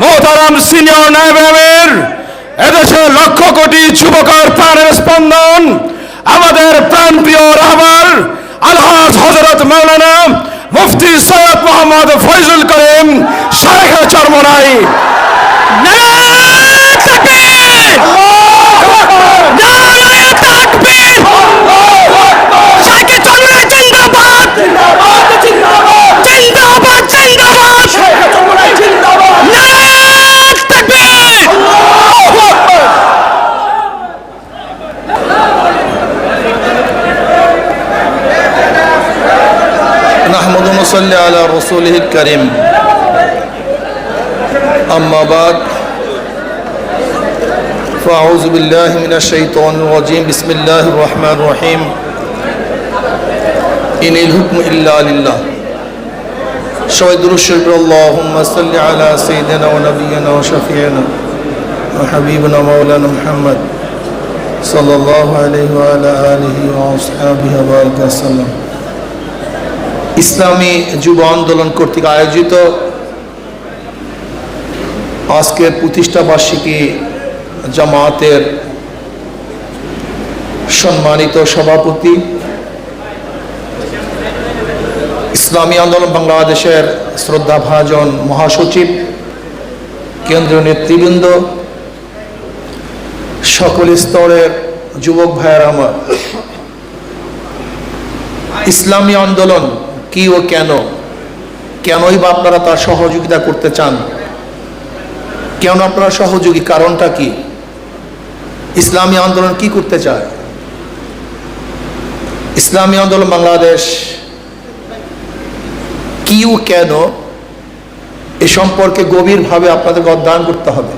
মোহতারাম সিনিয়র নায়বের এদেশে লক্ষ কোটি যুবকের প্রাণের স্পন্দন, আমাদের প্রাণপ্রিয় রাহবার আলহাজ হজরত মৌলানা মুফতি সৈয়দ মোহাম্মদ ফৈজুল করিম শেখ চরমনাই। ونصلي على رسوله الكريم. أما بعد فأعوذ بالله من الشيطان الرجيم. بسم الله الرحمن الرحيم. إن الحكم إلا لله. شهد الشكر اللهم صل على سيدنا ونبينا وشفيعنا وحبيبنا مولانا محمد صلى الله عليه وعلى آله وأصحابه وبارك وسلم. ইসলামী যুব আন্দোলন কর্তৃক আয়োজিত আজকের প্রতিষ্ঠা বার্ষিকী জামায়াতের সম্মানিত সভাপতি, ইসলামী আন্দোলন বাংলাদেশের শ্রদ্ধাভাজন মহাসচিব, কেন্দ্রীয় নেতৃবৃন্দ, সকল স্তরের যুবক ভাইয়ের আমার। ইসলামী আন্দোলন কি ও কেন? কেনই বা আপনারা তার সহযোগিতা করতে চান? কেন আপনারা সহযোগী? কারণটা কি? ইসলামী আন্দোলন কি করতে চায়? ইসলামী আন্দোলন বাংলাদেশ কি ও কেন এ সম্পর্কে গভীরভাবে আপনাদেরকে অধ্যয়ন করতে হবে,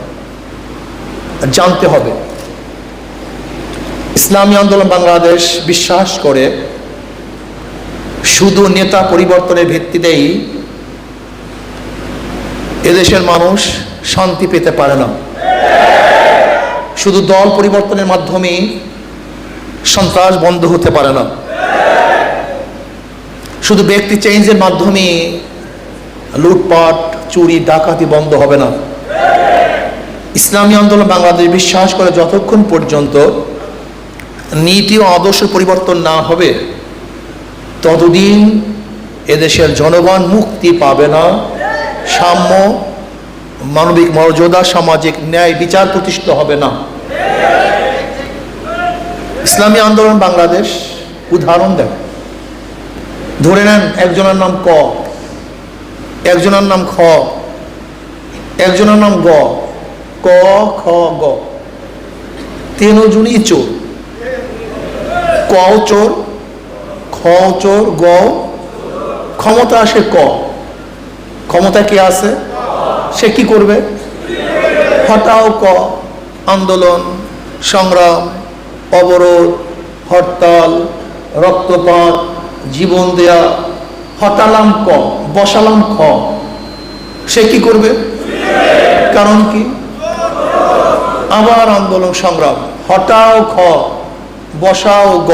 জানতে হবে। ইসলামী আন্দোলন বাংলাদেশ বিশ্বাস করে শুধু নেতা পরিবর্তনের ভিত্তিতেই এদেশের মানুষ শান্তি পেতে পারে না। শুধু দল পরিবর্তনের মাধ্যমেই সন্ত্রাস বন্ধ হতে পারে না। শুধু ব্যক্তি চেঞ্জের মাধ্যমে লুটপাট, চুরি, ডাকাতি বন্ধ হবে না। ইসলামী আন্দোলন বাংলাদেশ বিশ্বাস করে যতক্ষণ পর্যন্ত নীতি ও আদর্শ পরিবর্তন না হবে ততদিন এদেশের জনগণ মুক্তি পাবে না। সাম্য, মানবিক মর্যাদা, সামাজিক ন্যায় বিচার প্রতিষ্ঠিত হবে না। ইসলামী আন্দোলন বাংলাদেশ, উদাহরণ দেয় ধরে নেন একজনের নাম ক, একজনের নাম খ, একজনের নাম গ, ক, খ, গ। তিনজনই চোর। ক চোর? খ, চোর, গ। ক্ষমতা আসে ক। ক্ষমতা কে আছে? সে কি করবে? হটাও ক। আন্দোলন, সংগ্রাম, অবরোধ, হরতাল, রক্তপাত, জীবন দেয়া। হটালাম ক, বসালাম খ। সে কি করবে? কারণ কি? আবার আন্দোলন, সংগ্রাম। হটাও খ, বসাও গ।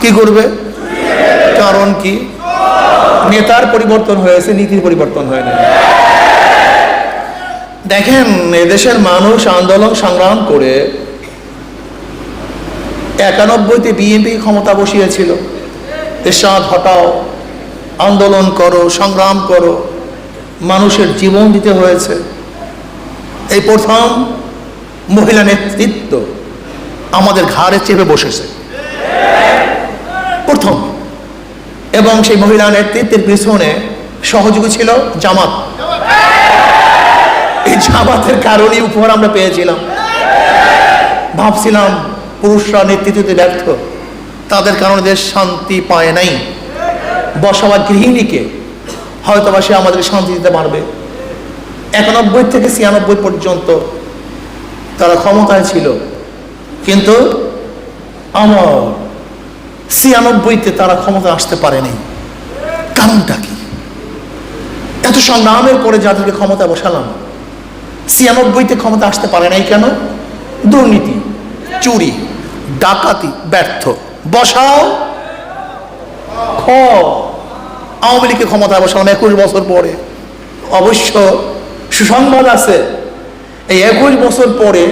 কি করবে? কারণ কি? নেতার পরিবর্তন হয়েছে, নীতির পরিবর্তন হয় দেখেন, এদেশের মানুষ আন্দোলন সংগ্রাম করে একানব্বইতে বিএনপি ক্ষমতা বসিয়েছিল। এরশাদ, হটাও, আন্দোলন করো, সংগ্রাম করো, মানুষের জীবন দিতে হয়েছে। এই প্রথম মহিলা নেতৃত্ব আমাদের ঘাড়ে চেপে বসেছে। প্রথম। এবং সেই মহিলা নেতৃত্বের পিছনে সহযোগী ছিল জামাত। এই জামাতের কারণে উপহার আমরা পেয়েছিলাম। ভাবছিলাম পুরুষরা নেতৃত্বে ব্যর্থ। তাদের কারণে দেশ শান্তি পায় নাই। বসবাস গৃহিণীকে হয়তো বা সে আমাদের শান্তি দিতে পারবে। একানব্বই থেকে ছিয়ানব্বই পর্যন্ত তারা ক্ষমতায় ছিল। কিন্তু আমার ছিয়ানব্বইতে তারা ক্ষমতা আসতে পারেনি। কারণটা কি? এত সংগ্রামের পরে যাদেরকে ক্ষমতা বসালাম, ছিয়ানব্বইতে ক্ষমতা আসতে পারে নাই কেন? দুর্নীতি, চুরি, ডাকাতি ব্যর্থ। বসাও। খ আওয়ামী লীগকে ক্ষমতায় বসালাম একুশ বছর পরে। অবশ্য সুসংবাদ আছে, এই একুশ বছর পরে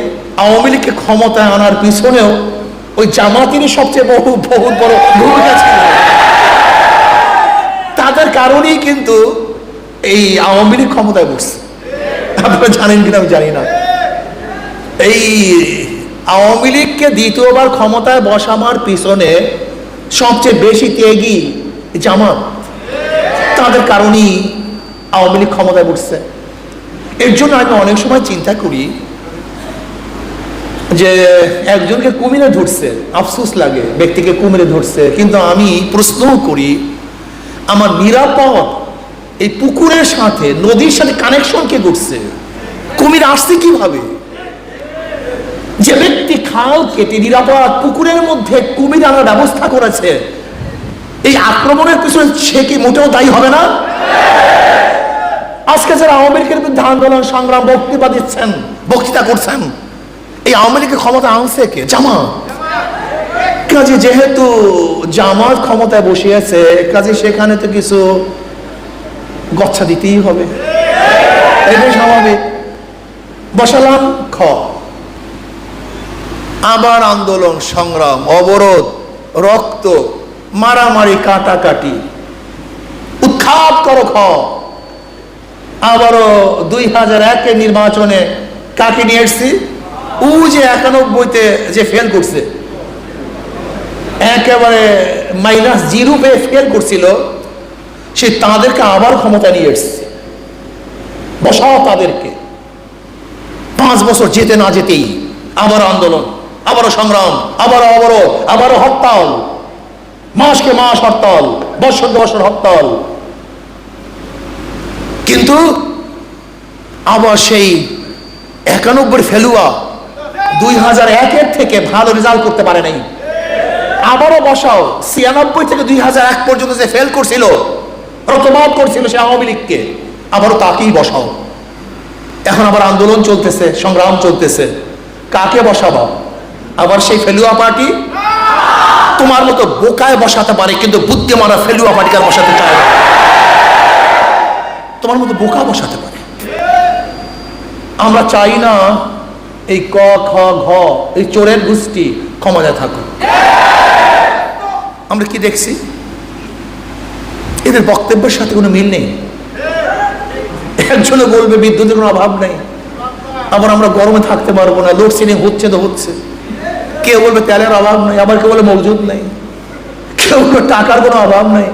আওয়ামী লীগকে ক্ষমতায় আনার পিছনেও ওই জামাতিরই সবচেয়ে বহু বহুত বড় ভূমিকা ছিল। তাদের কারণেই কিন্তু এই আওয়ামী লীগ ক্ষমতায় বসছে। আপনারা জানেন কিনা আমি জানি না। এই আওয়ামী লীগকে দ্বিতীয়বার ক্ষমতায় বসামার পিছনে সবচেয়ে বেশি ত্যাগী জামাত। তাদের কারণেই আওয়ামী লীগ ক্ষমতায় বসছে। এর জন্য আমি অনেক সময় চিন্তা করি যে একজনকে কুমিরে ধরছে, আফসোস লাগে, ব্যক্তিকে কুমিরে ধরছে। কিন্তু আমি প্রশ্ন করি, আমার নিরাপদ এই পুকুরের সাথে, নদীর সাথে কানেকশন কে করছে কুমির আসছে কীভাবে? যে ব্যক্তি খাল কেটে নিরাপদ পুকুরের মধ্যে কুমির আনার ব্যবস্থা করেছে, এই আক্রমণের পিছনে সে কি মোটেও দায়ী হবে না? আজকে যারা আওয়ামী লীগের বিরুদ্ধে আন্দোলন, সংগ্রাম, বক্তৃতা দিচ্ছেন, বক্তৃতা করছেন এই আওয়ামী লীগের ক্ষমতা আনছে কে? জামা কাজে যেহেতু জামাত ক্ষমতায় বসিয়েছে কাজে সেখানে তো কিছু গচ্ছা দিতেই হবে। স্বাভাবিক। বসালাম, খ। আবার আন্দোলন, সংগ্রাম, অবরোধ, রক্ত, মারামারি, কাটাকাটি। উৎখাত করো খ। আবারও দুই হাজার একের নির্বাচনে কাকে নিয়ে এসছি? ও যে একানব্বইতে যে ফেল করছে, একেবারে মাইনাস জিরো পেয়ে ফেল করছিল, সে তাদেরকে আবার ক্ষমতা নিয়ে এসছে। বসাও তাদেরকে। পাঁচ বছর যেতে না যেতেই আবার আন্দোলন, আবারও সংগ্রাম, আবারও অবরোধ, আবারও হরতাল, মাসকে মাস হরতাল বছর বছর হরতাল। কিন্তু আবার সেই একানব্বই ফেলুয়া দুই হাজার একের থেকে ভালো রেজাল্ট করতে পারে নাই। আবারও বসাও, ছিয়ানব্বই থেকে দুই হাজার এক পর্যন্ত যে ফেল করছিল প্রতবাদ করছিল সে আওয়ামী লীগকে, আবারও তাকেই বসাও। এখন আবার আন্দোলন চলতেছে, সংগ্রাম চলতেছে। কাকে বসাবো? আবার সেই ফেলুয়া পার্টি? তোমার মতো বোকায় বসাতে পারে, কিন্তু বুদ্ধিমানা ফেলুয়া পার্টিকে আর বসাতে চায় না। তোমার মতো বোকা বসাতে পারে। আমরা চাই না এই ক, খ, ঘ, এই চোরের গোষ্ঠী ক্ষমতায় থাকুক। আমরা কি দেখছি? এদের বক্তব্যের সাথে কোনো মিল নেই। একজনে বলবে, বিদ্যুতের কোনো অভাব নেই। আবার আমরা গরমে থাকতে পারব না, লোডশেডিং হচ্ছে তো হচ্ছে। কেউ বলবে, তেলের অভাব নেই, আবার কেউ বলে, মজুদ নেই। কেউ বলবে, টাকার কোনো অভাব নেই।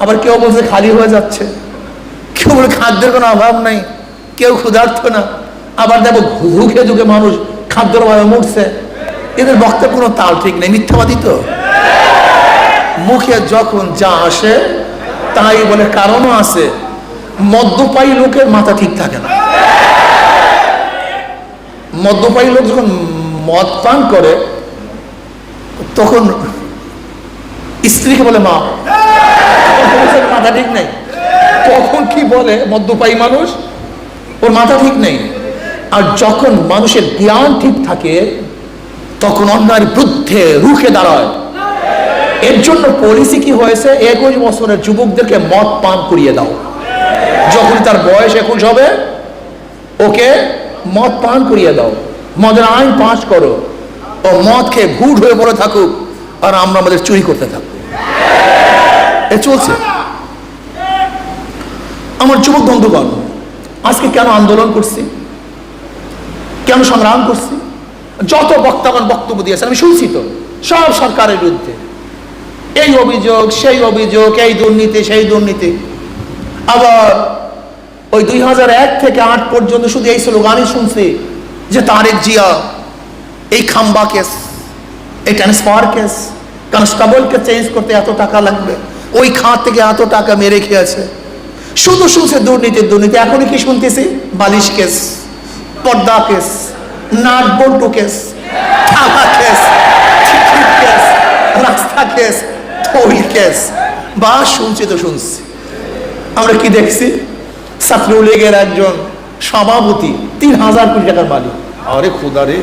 আবার কেউ বলছে, খালি হয়ে যাচ্ছে। কেউ বলে, খাদ্যের কোনো অভাব নেই। কেউ ক্ষুধার্থ না। আবার দেখো ধুকে ধুকে মানুষ খাদ্যের অভাবে মরছে। এদের বক্তব্য কোনো তাল ঠিক নেই, মিথ্যাবাদী তো। মুখে যখন যা আসে, তাই বলে কারণও আছে। মদ্যপায়ী লোকের মাথা ঠিক থাকে না। মদ্যপায়ী লোক যখন মদ পান করে, তখন স্ত্রীকে বলে, মা মাথা ঠিক নেই। তখন কি বলে মদ্যপায়ী মানুষ? ওর মাথা ঠিক নেই। আর যখন মানুষের জ্ঞান ঠিক থাকে, তখন অন্যায়ের বিরুদ্ধে রুখে দাঁড়ায়। এর জন্য পলিসি কি হয়েছে? একুশ বছরের যুবকদেরকে মদ পান করিয়ে দাও। যখন তার বয়স একুশ হবে, ওকে মদ পান করিয়ে দাও। মদের আইন পাস করো। ও মদ খেয়ে ভুট হয়ে পড়ে থাকুক, আর আমরা আমাদের চুরি করতে থাকব। এ চলছে। আমার যুবক বন্ধুগণ, আজকে কেন আন্দোলন করছি? কেন সংগ্রাম করছি? যত বক্তাগণ বক্তব্য দিয়েছেন, আমি শুনছি তো, সব সরকারের বিরুদ্ধে। এই অভিযোগ, সেই অভিযোগ, এই দুর্নীতি, সেই দুর্নীতি। আবার ওই দুই এক থেকে আট পর্যন্ত শুধু এই স্লোগানই শুনছি যে তারেক জিয়া, এই খাম্বা কেস, এই ট্রান্সফার কেস কনস্টেবলকে চেঞ্জ করতে এত টাকা লাগবে? ওই খাত থেকে এত টাকা মেরে খেয়েছে। শুধু শুনছে দুর্নীতির দুর্নীতি, এখনই কি শুনতেছি? বালিশ কেস। পর্দা কেস, নাট কেস, থালা কেস কেস, রাস্তা কেস টোল কেস। বা শুনছি তো শুনছি। আমরা কি দেখছি? ছাত্রলীগের লীগের একজন সভাপতি, তিন হাজার কোটি টাকার মালিক। আরে খোদা রে,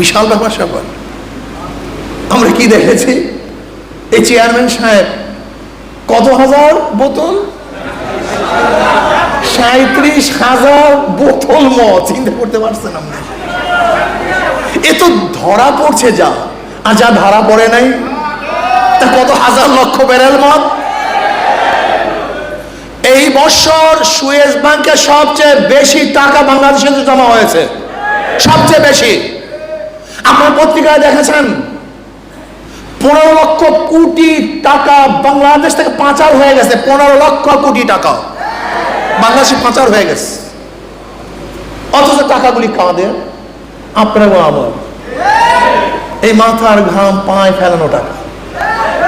বিশাল ব্যাপার স্যাপার। আমরা কি দেখেছি? এই চেয়ারম্যান সাহেব কত হাজার বোতল? সাঁত্রিশ হাজার বোতল মদ। চিন্তা করতে পারছেন আপনি? এ তো ধরা পড়ছে যা। আর যা ধরা পড়ে নাই, তা কত হাজার লক্ষ ব্যারেল মদ? এই বছর সুয়েজ ব্যাংকে সবচেয়ে বেশি টাকা বাংলাদেশে জমা হয়েছে, সবচেয়ে বেশি। আপনার পত্রিকায় দেখেছেন? পনেরো লক্ষ কোটি টাকা বাংলাদেশ থেকে পাচার হয়ে গেছে, পনেরো লক্ষ কোটি টাকা। বাংলাদেশে পাচার হয়ে গেছে। অথচ টাকাগুলি কাঁদে আপনার আমার। এই মাথার ঘাম পায়ে ফেলানো টাকা।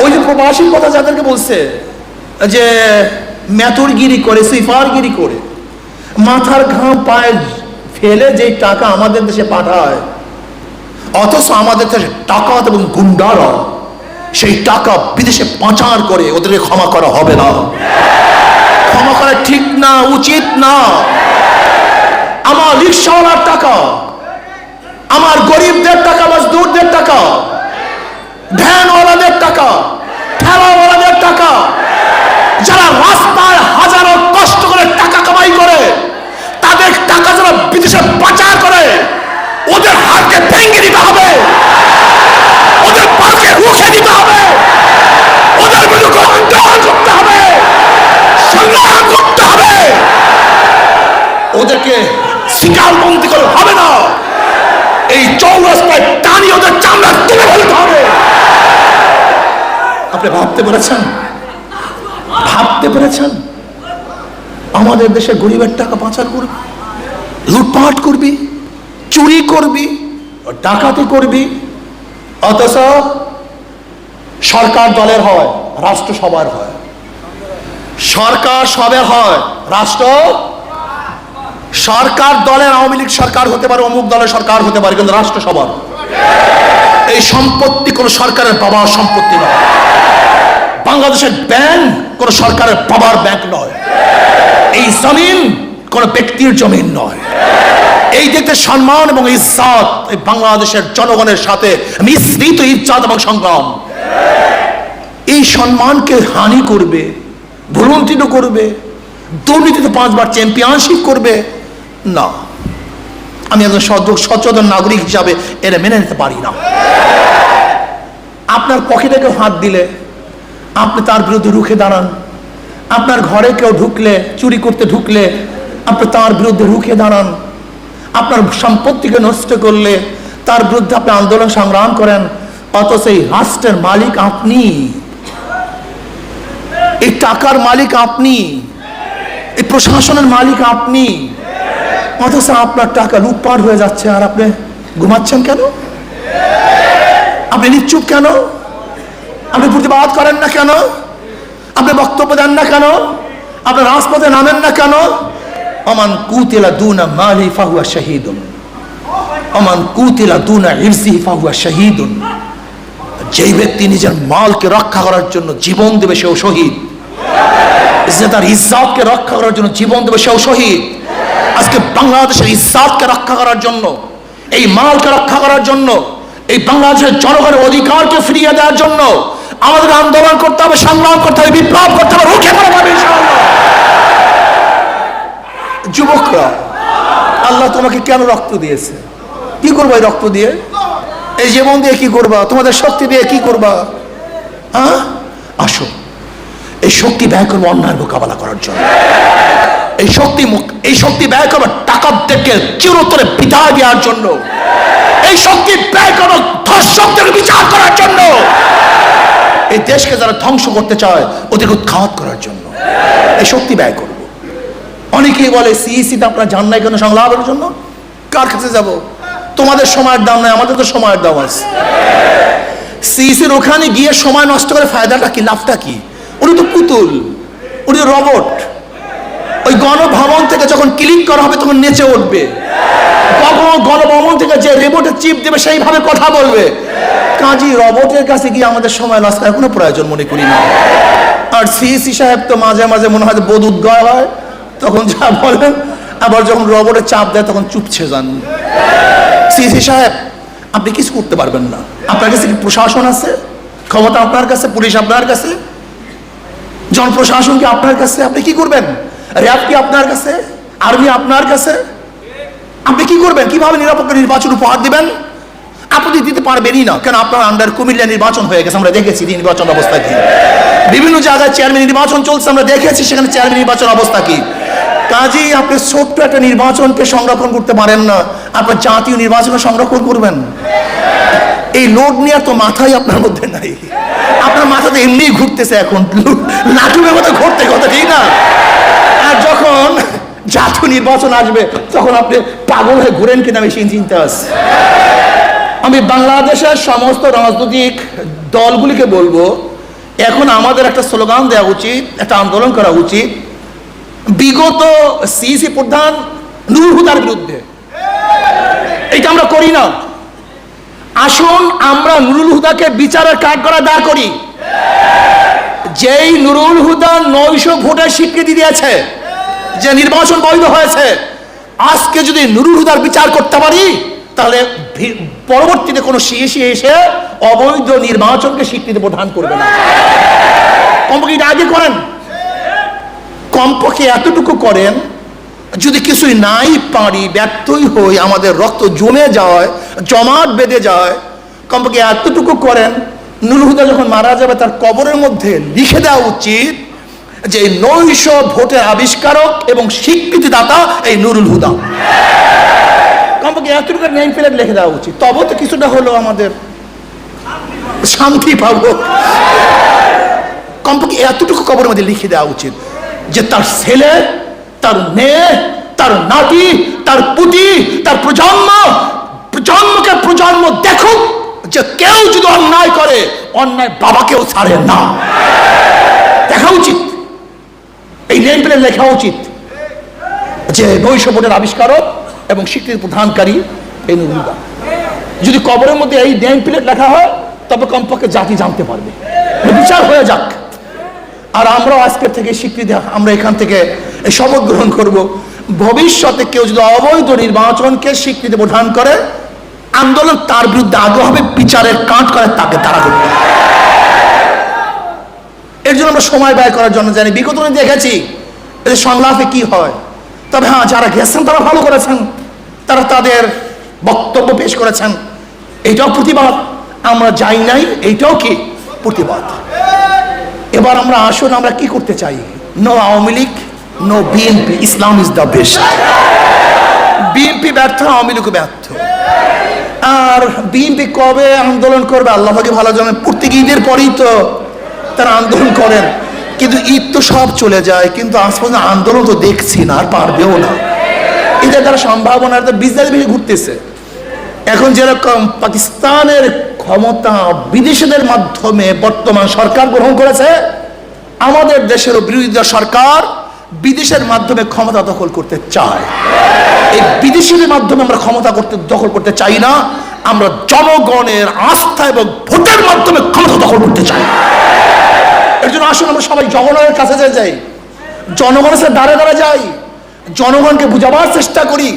ওই যে প্রবাসীর কথা যাদেরকে বলছে, যে মেথরগিরি করে সুইফারগিরি করে, মাথার ঘাম পায়ে ফেলে যে টাকা আমাদের দেশে পাঠায়, অথচ আমাদের দেশে টাকা এবং গুন্ডারা, সেই টাকা বিদেশে পাচার করে ওদেরকে ক্ষমা করা হবে না। ক্ষমা করা ঠিক না, উচিত না। আমার রিক্সাওয়ালার টাকা, আমার গরিবদের টাকা, মজদুরদের টাকা, ভ্যানওয়ালাদের টাকা করে হবে না। এই চৌরাস্তায় টানি ওদের চামড়া তুলে ফেলতে হবে। আপনি ভাবতে পেরেছেন? ভাবতে পেরেছেন? আমাদের দেশে গরিবের টাকা পাচার করবি, লুটপাট করবি, চুরি করবি, ডাকাতি করবি। অথচ সরকার দলের হয় রাষ্ট্র সবার হয়। সরকার সবের হয়, রাষ্ট্র সরকার দলের আওয়ামী লীগ সরকার হতে পারে, অমুক দলের সরকার হতে পারে, কিন্তু রাষ্ট্র সবার। এই সম্পত্তি কোন সরকারের বাবার সম্পত্তি নয়। বাংলাদেশের ব্যাংক কোন সরকারের বাবার ব্যাংক নয়। এই জমিন কোন ব্যক্তির জমিন নয়। এই দেখতে সম্মান এবং ইজ্জাত এই বাংলাদেশের জনগণের সাথে মিশ্রিত ইজ্জাত এবং সংগ্রাম। এই সম্মানকে হানি করবে ভুলন্তিত করবে, দুর্নীতিতে পাঁচবার চ্যাম্পিয়নশিপ করবে না। আমি একজন সচেতন নাগরিক হিসাবে এটা মেনে নিতে পারি না। আপনার পকেটে কেউ হাত দিলে, আপনি তার বিরুদ্ধে রুখে দাঁড়ান। আপনার ঘরে কেউ ঢুকলে, চুরি করতে ঢুকলে, আপনি তার বিরুদ্ধে রুখে দাঁড়ান। আপনার সম্পত্তিকে নষ্ট করলে, তার বিরুদ্ধে আপনি আন্দোলন সংগ্রাম করেন। অথচ এই রাষ্ট্রের মালিক আপনি। এই টাকার মালিক আপনি। এই প্রশাসনের মালিক আপনি। অথচ আপনার টাকা লুটপাট হয়ে যাচ্ছে আর আপনি ঘুমাচ্ছেন কেন? আপনি নিশ্চুপ কেন? আপনি প্রতিবাদ করেন না কেন? আপনি বক্তব্য দেন না কেন? আপনি রাজপথে নামেন না কেন? অমান কুতিলা দুনা মালি ফাহুয়া শহীদুন। অমান কুতিলা দুনা ইরসি ফাহুয়া শহীদুন। যেই ব্যক্তি নিজের মালকে রক্ষা করার জন্য জীবন দেবে সেও শহীদ। যে তার ইজ্জাতকে রক্ষা করার জন্য জীবন দেবে সেও শহীদ। আজকে বাংলাদেশের ইজ্জাতকে রক্ষা করার জন্য, এই মালকে রক্ষা করার জন্য, এই বাংলাদেশের জনগণের অধিকারকে ফিরিয়ে দেওয়ার জন্য আমাদের আন্দোলন করতে হবে, সংগ্রাম করতে হবে, বিপ্লব করতে হবে, রুখে পড়ে যাবে যুবকরা, আল্লাহ তোমাকে কেন রক্ত দিয়েছে? কি করব এই রক্ত দিয়ে? এই জীবন দিয়ে কি করবা? তোমাদের শক্তি দিয়ে কি করবা? হ্যাঁ আসো। এই শক্তি ব্যয় করব অন্যায় মোকাবেলা করার জন্য। এই শক্তি এই শক্তি ব্যয় করব টাকাদেরকে চিরতরে বিদায় দেওয়ার জন্য। এই শক্তি ব্যয় করব ধর্ষকদের বিচার করার জন্য। এই দেশকে যারা ধ্বংস করতে চায় ওদের উৎখাত করার জন্য। এই শক্তি ব্যয় করব। অনেকেই বলে সিইসিতে আপনারা যান নাই কেন সংলাপের জন্য? কার কাছে যাব? তোমাদের সময়ের দাম নাই, আমাদের তো সময়ের দাম আছে। সিইসির ওখানে গিয়ে সময় নষ্ট করে ফায়দাটা কি, লাভটা কি? উনি তো পুতুল, উনি রবট। ওই গণভবন থেকে যখন ক্লিক করা হবে তখন নেচে উঠবে। গণ- গণভবন থেকে যে রিমোটে চিপ দেবে সেইভাবে কথা বলবে। কাজী রবটের কাছে গিয়ে আমাদের সময় নষ্ট করার কোনো প্রয়োজন মনে করি না। আর সিএসি সাহেব তো মাঝে মাঝে মনে হয় বোধ উদ্গয় হয়। তখন যা বলেন, আবার যখন রবটে চাপ দেয় তখন চুপছে যান। সিএসি সাহেব, আপনি কিছু করতে পারবেন না। আপনার কাছে কি প্রশাসন আছে? ক্ষমতা আপনার কাছে, পুলিশ আপনার কাছে? জনপ্রশাসন কি আপনার কাছে? আপনি কি করবেন? র্যাব কি আপনার কাছে? আর্মি আপনার কাছে? আপনি কি করবেন? কীভাবে নিরপেক্ষ নির্বাচন উপহার দিবেন? আপনি দিতে পারবেনই না। কেন আপনার আন্ডার কুমিল্লা নির্বাচন হয়ে গেছে? আমরা দেখেছি নির্বাচন অবস্থা কি। বিভিন্ন জায়গায় চেয়ারম্যান নির্বাচন চলছে, আমরা দেখেছি সেখানে চেয়ারম্যান নির্বাচন অবস্থা কি। কাজেই আপনি ছোট্ট একটা নির্বাচনকে সংরক্ষণ করতে পারেন না। আপনার জাতীয় নির্বাচনে সংরক্ষণ করবেন। এই লোড নিয়ে তো মাথাই আপনার মধ্যে নাই। আপনার মাথাতে এমনি ঘুরতেছে এখন। নাটুকের মতো ঘুরতে কথা ঠিক না আর যখন জাতীয় নির্বাচন আসবে, তখন আপনি পাগল হয়ে ঘুরেন কিনা বেশি চিন্তা আছে। আমি বাংলাদেশের সমস্ত রাজনৈতিক দলগুলিকে বলব, এখন আমাদের একটা স্লোগান দেওয়া উচিত, একটা আন্দোলন করা উচিত। বিগত সিসি প্রধান নূর হুদার বিরুদ্ধে। এটা আমরা করি না। আসুন আমরা নুরুল হুদাকে বিচারের কাঠ করা দাঁড় করি। যেই নুরুল হুদা নয়শো ভোটের স্বীকৃতি দিয়েছে যে নির্বাচন বৈধ হয়েছে, আজকে যদি নুরুল হুদার বিচার করতে পারি, তাহলে পরবর্তীতে কোনো সিএসি এসে অবৈধ নির্বাচনকে স্বীকৃতি প্রদান করবে না। কমপক্ষে এটা আগে করেন। কমপক্ষে এতটুকু করেন, যদি কিছুই নাই পারি, ব্যর্থই হই, আমাদের রক্ত জমে যায়, জমাট বেঁধে যায়, কমপক্ষে এতটুকু করেন নুরুহুদা যখন মারা যাবে, তার কবরের মধ্যে লিখে দেওয়া উচিত যে নৈশ ভোটের আবিষ্কারক এবং স্বীকৃতিদাতা এই নুরুল হুদা। কমপক্ষে এতটুকু নেম প্লেট লিখে দেওয়া উচিত। তবে তো কিছুটা হলো আমাদের শান্তি পাবো। কমপক্ষে এতটুকু কবরের মধ্যে লিখে দেওয়া উচিত যে তার ছেলে, তার মেয়ে, তার নাতি, তার পুতি, তার প্রজন্ম, প্রজন্মকে প্রজন্ম দেখুক যে কেউ যদি অন্যায় করে, অন্যায় বাবাকেও ছাড়ে না। দেখা উচিত। এই নেম প্লেট লেখা উচিত যে নৈশ বোর্ডের আবিষ্কারক এবং স্বীকৃতি প্রধানকারী এই নুরুদা যদি কবরের মধ্যে এই নেম প্লেট লেখা হয়, তবে কমপক্ষে জাতি জানতে পারবে। বিচার হয়ে যাক। আর আমরাও আজকের থেকে স্বীকৃতি, আমরা এখান থেকে শপথ গ্রহণ করব। ভবিষ্যতে কেউ যদি অবৈধ নির্বাচনকে স্বীকৃতি প্রদান করে, আন্দোলন তার বিরুদ্ধে আগ্রহ হবে, বিচারের কাঠ করে তাকে তারা করবে এর জন্য আমরা সময় ব্যয় করার জন্য জানি। বিগত দেখেছি এদের সংলাপে কি হয়। তবে হ্যাঁ যারা গেছেন তারা ভালো করেছেন। তারা তাদের বক্তব্য পেশ করেছেন। এটাও প্রতিবাদ। আমরা যাই নাই এইটাও কি প্রতিবাদ? এবার আমরা আসুন, আমরা কি করতে চাই? No Awami League no BNP Islam is the best BNP ব্যর্থ, আওয়ামী লীগ ব্যর্থ। আর বিএনপি কবে আন্দোলন করবে? আল্লাহকে ভালো জানেন, প্রত্যেক ঈদের পরেই তো তারা আন্দোলন করেন। কিন্তু ঈদ তো সব চলে যায়, কিন্তু আজ পর্যন্ত আন্দোলন তো দেখছি না, আর পারবেও না। এটা তারা সম্ভাবনা বিজনেস বেশি ঘুরতেছে। এখন যেরকম পাকিস্তানের ক্ষমতা বিদেশিদের মাধ্যমে বর্তমান সরকার গ্রহণ করেছে, আমাদের দেশের বিরোধী সরকার বিদেশের মাধ্যমে ক্ষমতা দখল করতে চায়। এই বিদেশিদের মাধ্যমে আমরা ক্ষমতা করতে, দখল করতে চাই না, আমরা জনগণের আস্থা এবং ভোটের মাধ্যমে ক্ষমতা দখল করতে চাই। এর জন্য আসুন, আমরা সবাই জনগণের কাছে যাই। জনগণের সাথে দাঁড়ে দাঁড়ে যাই। জনগণকে বুঝাবার চেষ্টা করি।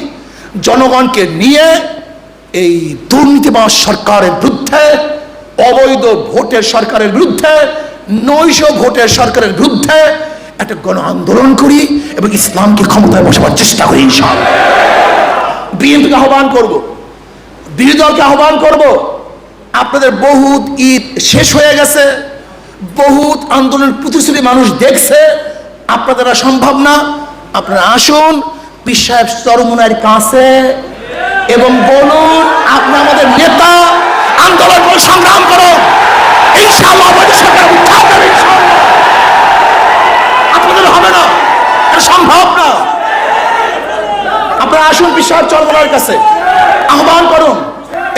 জনগণকে নিয়ে এই দুর্নীতিবাজ সরকারের বিরুদ্ধে, অবৈধ ভোটের সরকারের বিরুদ্ধে, নৈশ ভোটের সরকারের বিরুদ্ধে একটা গণ আন্দোলন করি এবং ইসলামকে ক্ষমতায় বসাবার চেষ্টা করি বিএনপিকে আহ্বান করব। বিরোধী দলকে আহ্বান করব। আপনাদের বহুত ঈদ শেষ হয়ে গেছে। বহুত আন্দোলনের প্রতিশ্রুতি মানুষ দেখছে আপনাদের সম্ভব না। আপনারা আসুন, পীর সাহেব চরমুনার কাছে, এবং বলুন, আপনি আমাদের নেতা, আন্দোলন করে সংগ্রাম করো আমাদের সরকার ইনশাআল্লাহ। আপনাদের হবে না, এটা সম্ভব না। আপনারা আসুন বিশ্বাস চরমলার কাছে, আহ্বান করুন,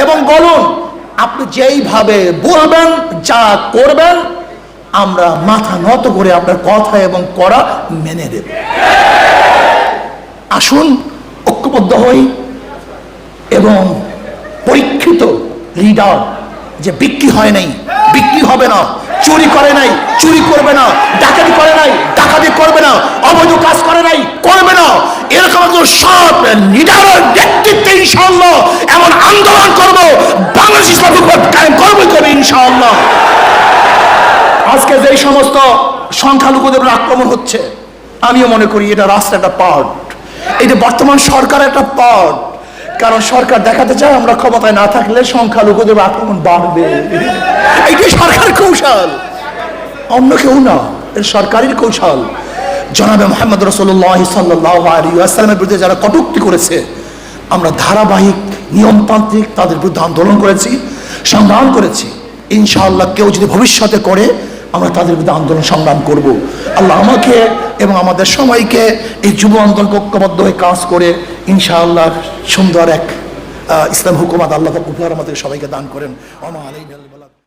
এবং বলুন, আপনি যেইভাবে বলবেন, যা করবেন আমরা মাথা নত করে আপনার কথা এবং করা মেনে দেব আসুন, ঐক্যবদ্ধ হই এবং পরীক্ষিত লিডার যে বিক্রি হয় নাই, বিক্রি হবে না, চুরি করে নাই, চুরি করবে না, ডাকাতি করে নাই, ডাকাতি করবে না, অবৈধ কাজ করে নাই, করবে না। এরকম একজন সৎ লিডারের নেতৃত্বে ইনশাআল্লাহ এমন আন্দোলন করব, বাংলাদেশ ইসলাম কায়েম করবে করবে ইনশাআল্লাহ। আজকে যেই সমস্ত সংখ্যালঘুদের আক্রমণ হচ্ছে, আমিও মনে করি এটা রাষ্ট্র একটা পার্ট। এটা বর্তমান সরকার একটা পার্ট, কারণ সরকার দেখাতে চায় আমরা ক্ষমতায় না থাকলে সংখ্যালঘুদের আক্রমণ বাড়বে। এইটাই সরকার কৌশল, অন্য কেউ না, এর সরকারের কৌশল। জনাবে মোহাম্মদ রসল্লাহ সাল্লাহ বিরুদ্ধে যারা কটুক্তি করেছে, আমরা ধারাবাহিক, নিয়মতান্ত্রিক তাদের বিরুদ্ধে আন্দোলন করেছি, সংগ্রাম করেছি। ইনশাআল্লাহ কেউ যদি ভবিষ্যতে করে আমরা তাদের বিরুদ্ধে আন্দোলন সংগ্রাম করব। আল্লাহ আমাকে এবং আমাদের সবাইকে এই যুব আন্দোলন ঐক্যবদ্ধ হয়ে কাজ করে ইনশাআল্লাহ সুন্দর এক ইসলাম হুকুমাত আল্লাহ উপহার আমাদের সবাইকে দান করেন। আমার